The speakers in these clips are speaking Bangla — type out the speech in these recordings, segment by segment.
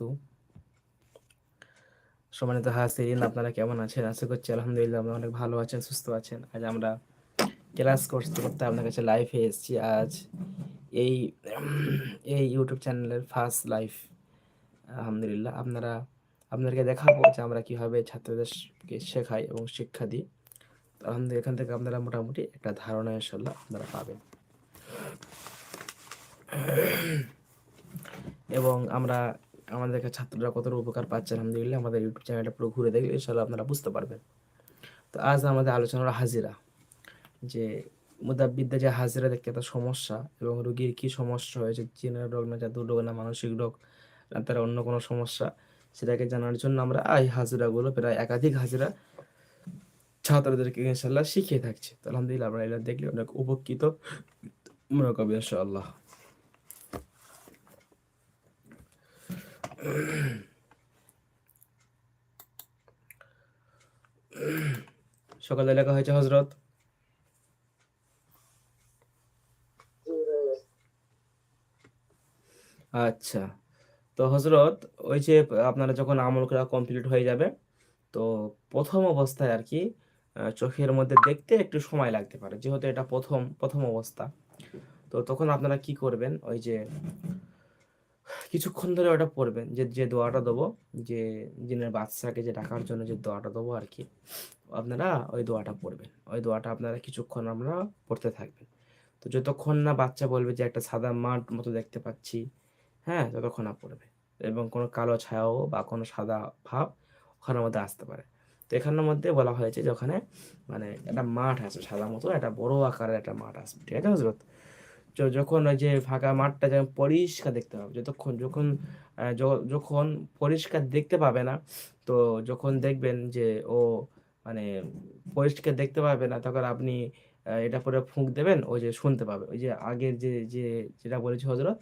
বারাকাতু সম্মানিত হাসিন আপনারা কেমন আছেন? আশা করছি আলহামদুলিল্লাহ আপনারা অনেক ভালো আছেন, সুস্থ আছেন। আজ আমরা ক্লাস করতে করতে আপনার কাছে লাইভে এসেছি। আজ এই এই ইউটিউব চ্যানেলের ফার্স্ট লাইভ আলহামদুলিল্লাহ, আপনারা, আপনাদেরকে দেখাবো যে আমরা কীভাবে ছাত্রদেরকে শেখাই এবং শিক্ষা দিই। আলহামদুলিল্লাহ, এখান থেকে আপনারা মোটামুটি একটা ধারণা ইনশাল্লাহ আপনারা পাবেন। এবং আমরা আমাদের ছাত্ররা কতটা উপকার পাচ্ছে আলহামদুলিল্লাহ, আমাদের ইউটিউব চ্যানেলটা পুরো ঘুরে দেখলে ইনশাল্লাহ আপনারা বুঝতে পারবেন। তো আজ আমাদের আলোচনা হাজিরা। যে মুদাবিদ্যা যে হাজিরা দেখতে একটা সমস্যা এবং রোগীর কি সমস্যা হয়েছে, জিনের রোগ না জাদুর রোগ না মানসিক রোগ না তার অন্য কোনো সমস্যা, সেটাকে জানার জন্য আমরা এই হাজিরাগুলো প্রায় একাধিক হাজিরা ছাত্রদেরকে ইনশাল্লাহ শিখিয়ে থাকছে। তো আলহামদুলিল্লাহ আমরা এটা দেখলে অনেক উপকৃত মনে করবে ইনশাআল্লাহ। সকালে লেখা হয়েছে হজরত। আচ্ছা তো হজরত, ওই যে আপনারা যখন আমল করা কমপ্লিট হয়ে যাবে, তো প্রথম অবস্থায় আর কি চোখের মধ্যে দেখতে একটু সময় লাগতে পারে, যেহেতু এটা প্রথম প্রথম অবস্থা। তো তখন আপনারা কি করবেন? ওই যে কিছুক্ষণ ধরে ওটা পড়বেন, যে যে দোয়াটা দেবো, যে জিনের বাচ্চাকে যে ডাকার জন্য যে দোয়াটা দেবো আর কি, আপনারা ওই দোয়াটা পড়বেন। ওই দোয়াটা আপনারা কিছুক্ষণ আমরা পড়তে থাকবেন। তো যতক্ষণ না বাচ্চা বলবে যে, একটা সাদা মাঠ মতো দেখতে পাচ্ছি হ্যাঁ ততক্ষণ না পড়বে। এবং কোনো কালো ছায়াও বা কোনো সাদা ভাব ওখানের মধ্যে আসতে পারে। তো এখানের মধ্যে বলা হয়েছে যে, ওখানে মানে একটা মাঠ আছে, সাদা মতো, একটা বড় আকারের একটা মাঠ আসবে ঠিক আছে হজরত যখন ওই যে ফাঁকা মাঠটা যেমন পরিষ্কার দেখতে পাবে, যতক্ষণ, যখন যখন পরিষ্কার দেখতে পাবে না, তো যখন দেখবেন যে ও মানে পরিষ্কার দেখতে পাবে না, তখন আপনি এটা পরে ফুঁক দেবেন, ওই যে শুনতে পাবে। ওই যে আগের যে যে, যেটা বলেছে হজরত,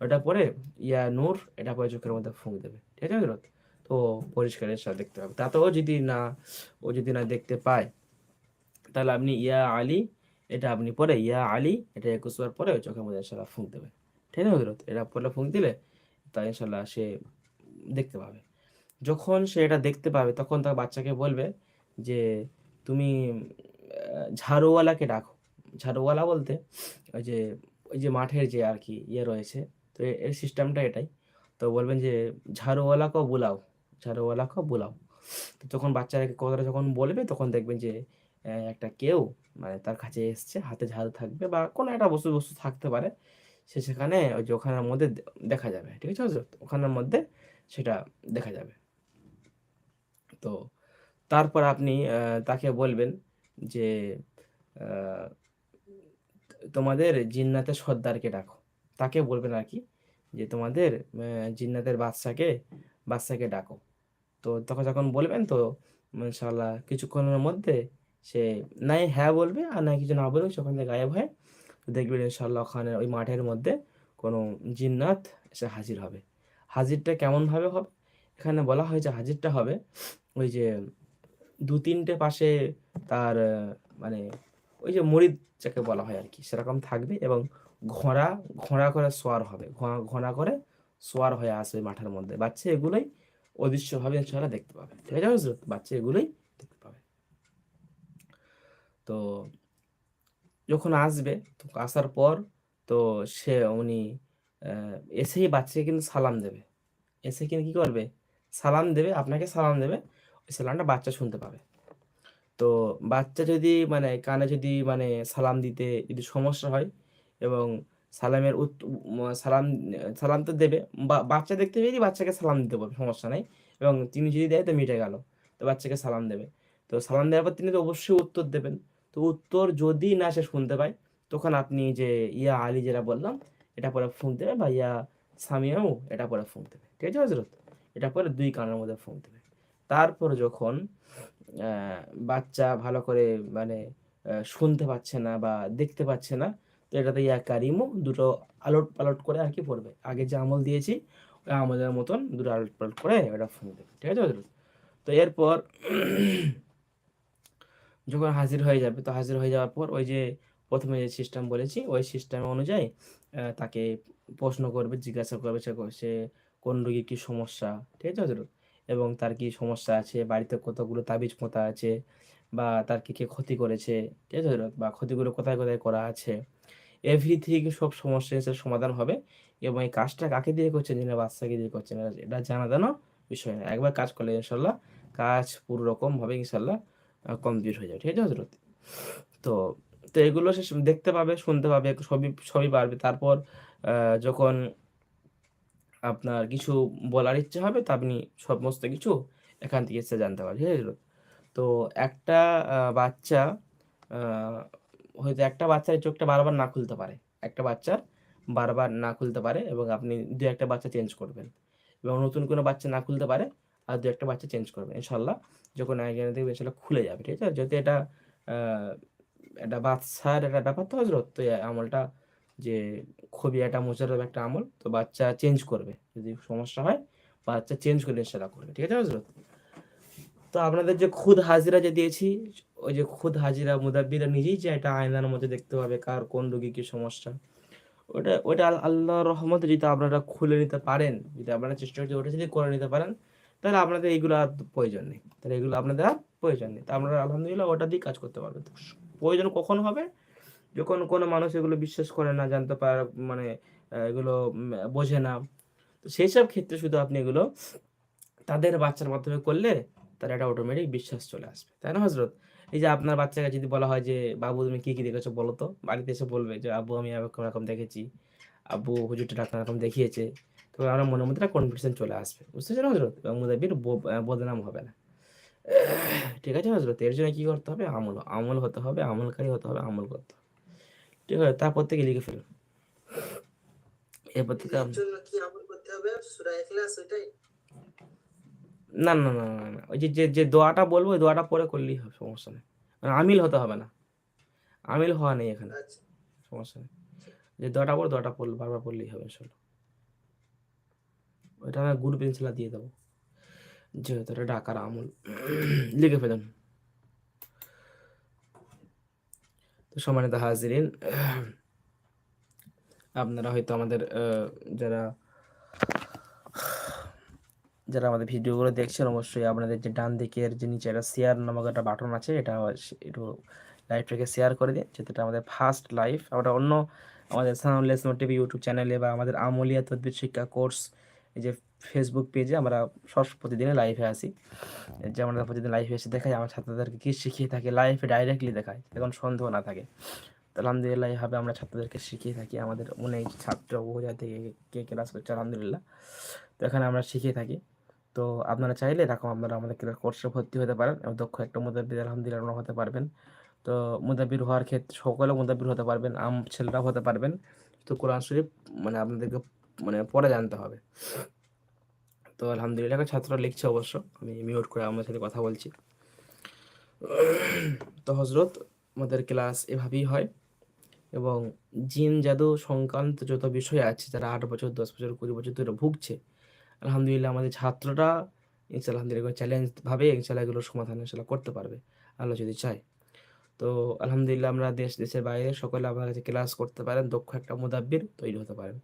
ওটা পরে ইয়া নূর, এটা পরে চোখের মধ্যে ফুঁক দেবে। ঠিক আছে হজরত? তো পরিষ্কারের সাথে দেখতে পাবে তাতেও যদি না, ও যদি না দেখতে পায়, তাহলে আপনি ইয়া আলী এটা আপনি পরে, ইয়া আলী, এটা একুশ বার পরে চোখের মধ্যে ইনশাল্লাহ ফুঁক দেবে। ঠিক আছে হজরত? এটা পরে ফুঁক দিলে, তা ইনশাল্লাহ সে দেখতে পাবে। যখন সে এটা দেখতে পাবে, তখন তার বাচ্চাকে বলবে যে, তুমি ঝাড়ুওয়ালাকে ডাকো। ঝাড়ুওয়ালা বলতে, ওই যে ওই যে মাঠের যে আর কি ইয়ে রয়েছে, তো এর সিস্টেমটা এটাই। তো বলবেন যে ঝাড়ুওয়ালাকেও বোলাও ঝাড়ুওয়ালাকেও বোলাও। তো তখন বাচ্চাকে কথাটা যখন বলবে, তখন দেখবেন যে একটা কেউ মানে তার কাছে এসছে, হাতে ঝাল থাকবে বা কোনো একটা বস্তু বস্তু থাকতে পারে, সে সেখানে ওই যে ওখানের মধ্যে দেখা যাবে, ঠিক আছে? ওখানের মধ্যে সেটা দেখা যাবে। তো তারপর আপনি তাকে বলবেন যে তোমাদের জিন্নাতের সর্দারকে ডাকো। তাকে বলবেন আর কি যে, তোমাদের জিন্নাতের বাদশাকে বাদশাকে ডাকো। তো তখন যখন বলবেন তো ইনশাল্লাহ কিছুক্ষণের মধ্যে সে নাই হ্যাঁ বলবে আর নাই কিছু না বলবে সে ওখান থেকে গায়েব হয় দেখবেন ইনশাল্লাহ ওখানে ওই মাঠের মধ্যে কোনো জিন্নাত এসে হাজির হবে। হাজিরটা কেমনভাবে হবে? এখানে বলা হয় যে হাজিরটা হবে ওই যে দু তিনটে পাশে তার মানে ওই যে মরিদ যাকে বলা হয় আর কি, সেরকম থাকবে এবং ঘোড়া ঘোড়া করে সোয়ার হবে। ঘোড়া ঘোড়া করে সোয়ার হয়ে আসবে মাঠের মধ্যে। বাচ্চা এগুলোই অদৃশ্যভাবে ইনশাল্লাহ দেখতে পাবে। ঠিক আছে বাচ্চা এগুলোই তো যখন আসবে, তো আসার পর, তো সে উনি এসেই বাচ্চাকে কিন্তু সালাম দেবে। এসে কিন্তু কি করবে? সালাম দেবে, আপনাকে সালাম দেবে, ওই সালামটা বাচ্চা শুনতে পাবে। তো বাচ্চা যদি মানে কানে যদি মানে সালাম দিতে যদি সমস্যা হয় এবং সালামের সালাম সালাম তো দেবে বাচ্চা দেখতে পেয়েই বাচ্চাকে সালাম দিতে পারবে, সমস্যা নাই। এবং তিনি যদি দেয়, তো মিটে গেল, তো বাচ্চাকে সালাম দেবে। তো সালাম দেওয়ার পর তিনি তো অবশ্যই উত্তর দেবেন। তো উত্তর যদি না সে শুনতে পায়, তখন আপনি যে ইয়া আলী যেটা বললাম, এটা পরে ফুঁক দেবে বা ইয়া সামিয়াও এটা পরে ফুঁক দেবে। ঠিক আছে হজরত? এটা পরে দুই কানের মধ্যে ফুঁক দেবে। তারপর যখন বাচ্চা ভালো করে মানে শুনতে পাচ্ছে না বা দেখতে পাচ্ছে না, তো এটাতে ইয়া কারিমও দুটো আলট পালট করে আর কি পড়বে। আগে যে আমল দিয়েছি, ওই আমলের মতন দুটো আলট পালট করে ওটা ফুঁক দেবে। ঠিক আছে হজরত? তো এরপর যখন হাজির হয়ে যাবে, তো হাজির হয়ে যাওয়ার পর ওই যে প্রথমে যে সিস্টেম বলেছি, ওই সিস্টেম অনুযায়ী তাকে প্রশ্ন করবে, জিজ্ঞাসা করবে সে কোন রোগীর কী সমস্যা, ঠিক আছে হজরত? এবং তার কি সমস্যা আছে, বাড়িতে কতগুলো তাবিজ পোঁতা আছে, বা তার কি, কে ক্ষতি করেছে, ঠিক আছে হজরত? বা ক্ষতিগুলো কোথায় কোথায় করা আছে? এভরিথিং সব সমস্যা সমাধান হবে এবং এই কাজটা কাকে দিয়ে করছেন যিনি? বাচ্চাকে দিয়ে করছেন। এটা- জানা জানো বিষয় না। একবার কাজ করলে ইনশাল্লাহ, কাজ পুরো রকম ভাবে ইনশাল্লাহ। কমপ্লিট হয়ে যাবে ঠিক আছে? হজরত তো তো এগুলো সে দেখতে পাবে, শুনতে পাবে, সবই সবই পারবে। তারপর যখন আপনার কিছু বলার ইচ্ছে হবে তা আপনি সমস্ত কিছু এখান থেকে এসে জানতে পারবেন ঠিক আছে? তো একটা বাচ্চা হয়তো একটা বাচ্চার চোখটা বারবার না খুলতে পারে। একটা বাচ্চার বারবার না খুলতে পারে এবং আপনি দু একটা বাচ্চা চেঞ্জ করবেন। এবং নতুন কোনো বাচ্চা না খুলতে পারে, আর দু একটা বাচ্চা চেঞ্জ করবেন ইনশাল্লাহ যখন একজন দেখবে ইনশাল্লাহ খুলে যাবে, ঠিক আছে? যদি এটা এটা বাচ্চার একটা ব্যাপার তো হজরত, তো আমলটা যে খুবই একটা মোজারব একটা আমল, তো বাচ্চা চেঞ্জ করবে। যদি সমস্যা হয়, বাচ্চা চেঞ্জ করে সেটা করবে, ঠিক আছে হজরত? তো আপনাদের যে খুদ হাজিরা যে দিয়েছি, ওই যে খুদ হাজিরা মুদাব্বিরা নিজেই যে একটা আয়নার মধ্যে দেখতে পাবে কার কোন রোগী কি সমস্যা। ওটা ওটা আল্লাহ রহমতে যদি আপনারা খুলে নিতে পারেন, যদি আপনারা চেষ্টা করছে ওটা যদি করে নিতে পারেন তাহলে আপনাদের এইগুলো আর প্রয়োজন নেই। তাহলে এগুলো আপনাদের আর প্রয়োজন নেই। তা আপনারা আলহামদুলিল্লাহ ওটা দিয়ে কাজ করতে পারবেন। প্রয়োজন কখন হবে? যখন কোনো মানুষ এগুলো বিশ্বাস করে না, জানতে পারে মানে এগুলো বোঝে না। তো সেই সব ক্ষেত্রে শুধু আপনি এগুলো তাদের বাচ্চার মাধ্যমে করলে তার একটা অটোমেটিক বিশ্বাস চলে আসবে। তাই না হজরত? এই যে আপনার বাচ্চাকে যদি বলা হয় যে, বাবু, তুমি কী কী দেখেছ বলো তো? বাড়িতে এসে বলবে যে, আব্বু, আমি এরকম এরকম দেখেছি। আব্বু হুজুরটা ডাক্তার এরকম দেখিয়েছে। তো আমার মনের মধ্যে কনফিডেন্স চলে আসবে। বুঝতে পারছেন হজরত মুদাবির বদনাম হবে না। ঠিক আছে হজরত এর জন্য কি করতে হবে? আমল। আমল হতে হবে আমলকারী হতে হবে আমল করতে হবে। ঠিক আছে তারপর থেকে লিখে ফেলুন। এরপর থেকে না না না না না। ওই যে যে দোয়াটা বলব ওই দোয়াটা পরে করলেই হবে সমস্যা নেই। মানে আমিল হতে হবে না। আমিল হওয়া নেই এখানে। আচ্ছা। সমস্যা নেই। যে দোয়াটা পড়ো দোয়াটা পড়লে বারবার পড়লেই হবে ইনশাল্লাহ ওইটা আমি গুড পেন্সিলা দিয়ে দেবো। যেহেতু এটা ডাকার আমল। লিখে ফেলেন। তো সম্মানিত হাজিরিন, আপনারা হয়তো আমাদের যারা যারা আমাদের ভিডিওগুলো দেখছেন, অবশ্যই আপনাদের যে ডান দিকের যে নিচে একটা শেয়ার নামক একটা বাটন আছে, এটা একটু লাইভটাকে শেয়ার করে দিন যেটা আমাদের ফার্স্ট লাইভ আমরা অন্য আমাদের সাউন্ডলেস টিভি ইউটিউব চ্যানেলে বা আমাদের আমলিয়া তদ্বির শিক্ষা কোর্স এই যে ফেসবুক পেজে আমরা সব প্রতিদিনে লাইভে আসি যে আমরা প্রতিদিন লাইভে এসে দেখাই, আমার ছাত্রদেরকে কী শিখিয়ে থাকি লাইভে ডাইরেক্টলি দেখাই, এখন সন্দেহ না থাকে। তো আলহামদুলিল্লাহ, এইভাবে আমরা ছাত্রদেরকে শিখিয়ে থাকি, আমাদের অনেক ছাত্র বহু থেকে কে ক্লাস করছে, আলহামদুলিল্লাহ। তো এখানে আমরা শিখিয়ে থাকি। তো আপনারা চাইলে, এরকম আপনারা আমাদের কোর্সে ভর্তি হতে পারেন এবং দক্ষ একটা মুদাব্বির, আলহামদুলিল্লাহ হতে পারবেন। তো মুদাব্বির হওয়ার ক্ষেত্রে সকলে মুদাব্বির হতে পারবেন, আম ছেলেরাও হতে পারবেন। তো কোরআন শরীফ মানে আপনাদেরকে মানে পরে জানতে হবে। তো আলহামদুলিল্লাহ ছাত্ররা লিখছে অবশ্য। আমি মিউট করে আমার সাথে কথা বলছি। তো হজরত আমাদের ক্লাস এভাবেই হয়। এবং জিন, জাদু সংক্রান্ত যত বিষয় আছে, যারা আট বছর, দশ বছর, কুড়ি বছর ধরে ভুগছে, আলহামদুলিল্লাহ আমাদের ছাত্ররা ইনশাল্লাহ আলহামদুলিল্লাহ চ্যালেঞ্জ ভাবে ইনশাল্লাহ এগুলোর সমাধান ইনশাল্লাহ করতে পারবে। আল্লাহ যদি চায়। তো আলহামদুলিল্লাহ আমরা দেশ, দেশের বাইরে সকলে আমার কাছে ক্লাস করতে পারেন, দক্ষ একটা মুদাব্বির তৈরি হতে পারেন।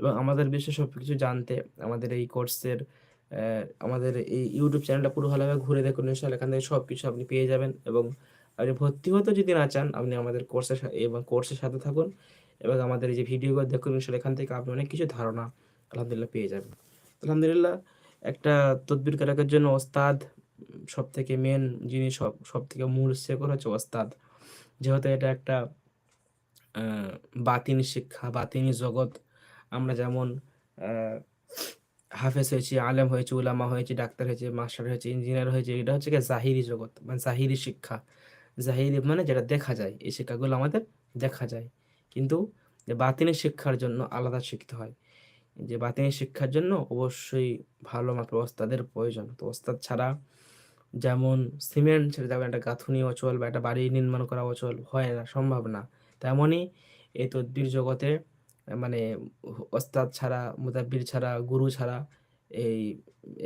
এবং আমাদের বিষয়ে সব কিছু জানতে, আমাদের এই কোর্সের আমাদের এই ইউটিউব চ্যানেলটা পুরো ভালোভাবে ঘুরে দেখুন ইনশাল্লাহ এখান থেকে সব কিছু আপনি পেয়ে যাবেন। এবং আপনি ভর্তি হতে যদি না চান, আপনি আমাদের কোর্সের এবং কোর্সের সাথে থাকুন। এবং আমাদের এই যে ভিডিওগুলো দেখুন ইনশাল্লাহ এখান থেকে আপনি অনেক কিছু ধারণা আলহামদুলিল্লাহ পেয়ে যাবেন। আলহামদুলিল্লাহ, একটা তদবির কারকের জন্য ওস্তাদ সব থেকে মেন জিনিস, সব থেকে মূল শেকড় হচ্ছে ওস্তাদ। যেহেতু এটা একটা বাতিনি শিক্ষা, বাতিনি জগৎ, আমরা যেমন হাফেজ হয়েছি, আলেম হয়েছে, উলামা হয়েছে, ডাক্তার হয়েছে, মাস্টার হয়েছে ইঞ্জিনিয়ার হয়েছে, এটা হচ্ছে জাহিরি জগৎ মানে জাহিরি শিক্ষা। জাহিরি মানে যেটা দেখা যায়, এই শিক্ষাগুলো আমাদের দেখা যায়। কিন্তু যে বাতিনি শিক্ষার জন্য আলাদা শিখতে হয়। যে বাতিনি শিক্ষার জন্য অবশ্যই ভালো মাপের ওস্তাদের প্রয়োজন। তো ওস্তাদ ছাড়া যেমন সিমেন্ট ছেড়ে যাবে একটা গাঁথুনি অচল বা একটা বাড়ি নির্মাণ করা অচল হয় না, সম্ভব না। তেমনই এই তদ্বির জগতে মানে ওস্তাদ ছাড়া, মুদাব্বির ছাড়া, গুরু ছাড়া এই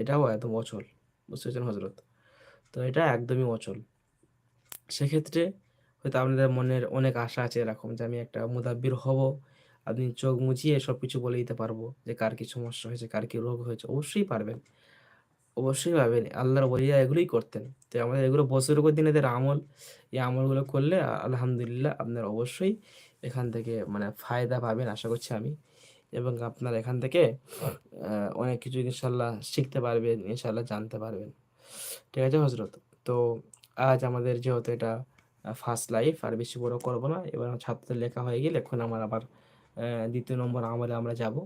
এটাও একদম অচল। বুঝতে পারছেন হজরত তো এটা একদমই অচল। সেক্ষেত্রে হয়তো আপনাদের মনের অনেক আশা আছে এরকম যে আমি একটা মুদাব্বির হব, আপনি চোখ মুছিয়ে সবকিছু বলে দিতে পারব যে কার কি সমস্যা হয়েছে, কার কি রোগ হয়েছে। অবশ্যই পারবেন। অবশ্যই পারবেন আল্লাহর ওলিরা এগুলোই করতেন। তো আমাদের এগুলো বছরের দিন এদের আমল, এই আমলগুলো করলে আলহামদুলিল্লাহ আপনারা অবশ্যই এখান থেকে মানে ফায়দা পাবেন আশা করছি আমি। এবং আপনার এখান থেকে অনেক কিছু ইনশাল্লাহ শিখতে পারবেন, ইনশাল্লাহ জানতে পারবেন। ঠিক আছে হজরত তো আজ আমাদের যেহেতু এটা ফার্স্ট লাইফ আর বেশি বড় করব না, এবার ছাত্রদের লেখা হয়ে গেলে এখন আমার আবার দ্বিতীয় নম্বর আমলে আমরা যাব।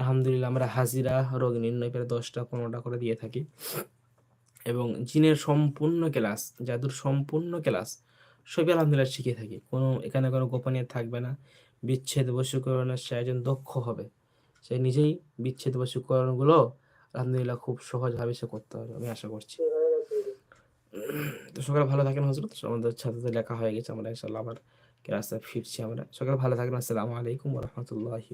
আলহামদুলিল্লাহ আমরা হাজিরা, রোগ নির্ণয় করে দশটা, পনেরোটা করে দিয়ে থাকি। এবং জিনের সম্পূর্ণ ক্লাস, জাদুর সম্পূর্ণ ক্লাস সবই আলহামদুলিল্লাহ শিখে থাকি। কোনো এখানে কোনো গোপনীয় থাকবে না। বিচ্ছেদ বশীকরণের সে একজন দক্ষ হবে। সে নিজেই বিচ্ছেদ বশীকরণগুলো আলহামদুলিল্লাহ খুব সহজভাবে সে করতে পারবে, আমি আশা করছি। তো সকালে ভালো থাকেন হজরত আমাদের ছাত্রদের লেখা হয়ে গেছে। আমরা ইনশাল্লাহ আবার ক্লাসে ফিরছি আমরা। সকালে ভালো থাকেন। আসসালামু আলাইকুম রহমতুল্লাহি